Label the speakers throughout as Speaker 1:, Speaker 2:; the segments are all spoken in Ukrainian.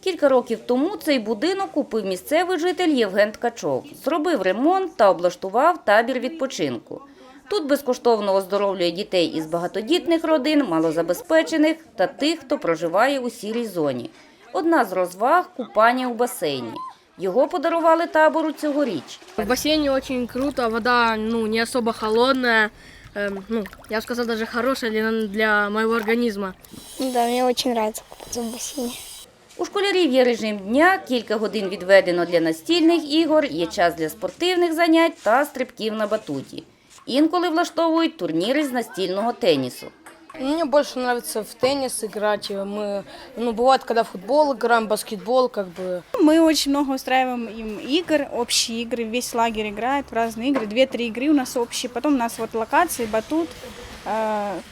Speaker 1: Кілька років тому цей будинок купив місцевий житель Євген Ткачов. Зробив ремонт та облаштував табір відпочинку. Тут безкоштовно оздоровлює дітей із багатодітних родин, малозабезпечених та тих, хто проживає у сірій зоні. Одна з розваг – купання у басейні. Його подарували табору цьогоріч.
Speaker 2: В бассейне очень круто, вода ну, не особо холодная. Эм, ну, я бы сказал, даже хорошая для, для моего организма.
Speaker 3: Да, мне очень нравится купаться в бассейне.
Speaker 1: У школярів є режим дня, кілька годин відведено для настільних ігор, є час для спортивних занять та стрибків на батуті. Інколи влаштовують турніри з настільного тенісу.
Speaker 4: Мне больше нравится в теннис играть. Мы, ну, бывает, когда в футбол играем, баскетбол, как бы.
Speaker 5: Мы очень много устраиваем им игр, общие игры. Весь лагерь играет в разные игры. Две-три игры у нас общие. Потом у нас вот локации, батут, э,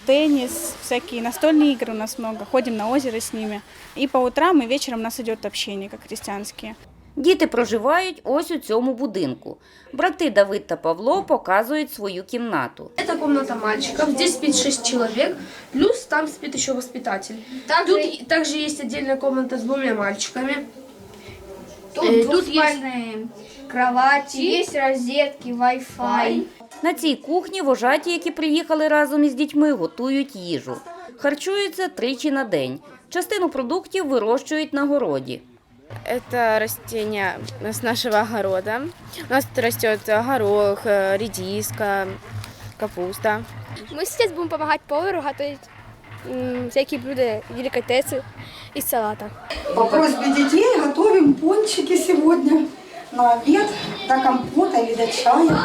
Speaker 5: теннис, всякие настольные игры у нас много. Ходим на озеро с ними. И по утрам и вечером у нас идет общение, как христианские.
Speaker 1: Діти проживають ось у цьому будинку. Брати Давид та Павло показують свою кімнату.
Speaker 6: Это комната мальчиков. Здесь спит 6 человек. Плюс там спит еще воспитатель. Тут и- также есть отдельная комната с двумя мальчиками.
Speaker 3: Тут
Speaker 6: Э, тут
Speaker 3: двухспальные кровати, есть розетки, Wi-Fi.
Speaker 1: На цій кухні вожаті, які приїхали разом із дітьми, готують їжу. Харчуються тричі на день. Частину продуктів вирощують на городі.
Speaker 7: Это растения с нашего огорода. У нас тут растет горох, э, редиска, капуста.
Speaker 3: Мы сейчас будем помогать повару готовить м, всякие блюда, деликатесы из салата.
Speaker 8: По просьбе детей готовим пончики сегодня на обед, до компота или до чая.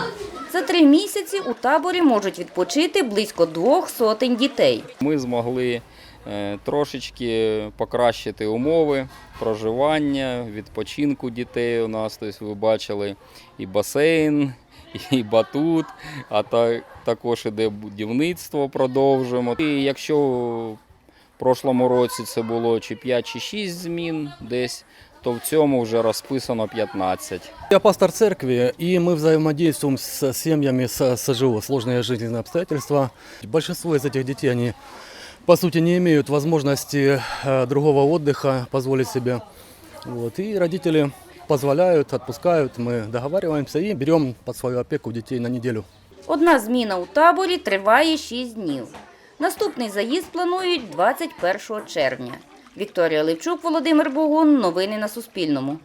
Speaker 1: За три місяці у таборі можуть відпочити близько двох сотень дітей.
Speaker 9: Ми змогли е, трошечки покращити умови проживання, відпочинку дітей. У нас тобто, ви бачили і басейн, і батут, а та, також іде будівництво продовжуємо. І якщо в прошлому році це було чи 5, чи 6 змін десь, то в цьому вже розписано 15.
Speaker 10: Я пастор церкви, и мы взаимодействуем с семьями с СЖО, сложные жизненные обстоятельства. Большинство из этих детей, они по сути не имеют возможности э, другого отдыха позволить себе. Вот. И родители позволяют, отпускают, мы договариваемся и берем под свою опеку детей на неделю.
Speaker 1: Одна зміна у таборі триває 6 днів. Наступний заїзд планують 21 червня. Вікторія Левчук, Володимир Богун. Новини на Суспільному.